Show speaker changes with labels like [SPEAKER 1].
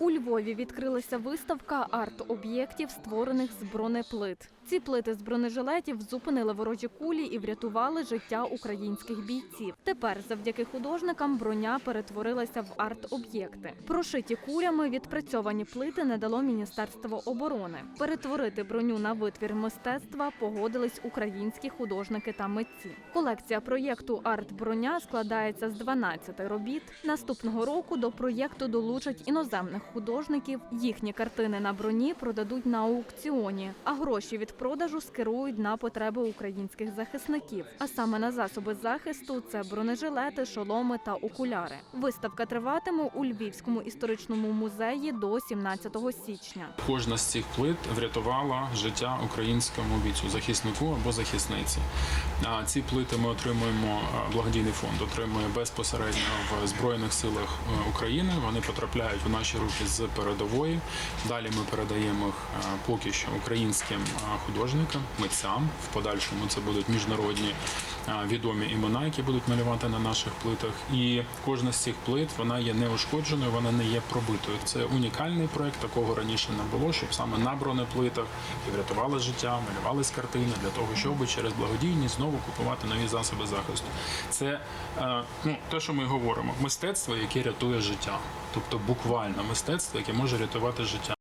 [SPEAKER 1] У Львові відкрилася виставка арт-об'єктів, створених з бронеплит. Ці плити з бронежилетів зупинили ворожі кулі і врятували життя українських бійців. Тепер, завдяки художникам, броня перетворилася в арт-об'єкти. Прошиті кулями відпрацьовані плити не дало Міністерство оборони. Перетворити броню на витвір мистецтва погодились українські художники та митці. Колекція проєкту Арт-броня складається з 12 робіт. Наступного року до проєкту долучать іноземних художників. Їхні картини на броні продадуть на аукціоні, а гроші від продажу скерують на потреби українських захисників. А саме на засоби захисту це бронежилети, шоломи та окуляри. Виставка триватиме у Львівському історичному музеї до 17 січня.
[SPEAKER 2] Кожна з цих плит врятувала життя українському бійцю, захиснику або захисниці. А ці плити ми отримуємо. Благодійний фонд отримує безпосередньо в збройних силах е, України. Вони потрапляють в наші руки з передової. Далі ми передаємо їх е, поки що українським е, художникам, митцям. В подальшому це будуть міжнародні е, відомі імена, які будуть малювати на наших плитах. І кожна з цих плит вона є неушкодженою, вона не є пробитою. Це унікальний проект. Такого раніше не було, щоб саме на бронеплитах і врятували життя, малювались картини для того, щоб через благодійність знову купувати нові засоби захисту. Це ну те, що ми говоримо, мистецтво, яке рятує життя, тобто буквально мистецтво, яке може рятувати життя.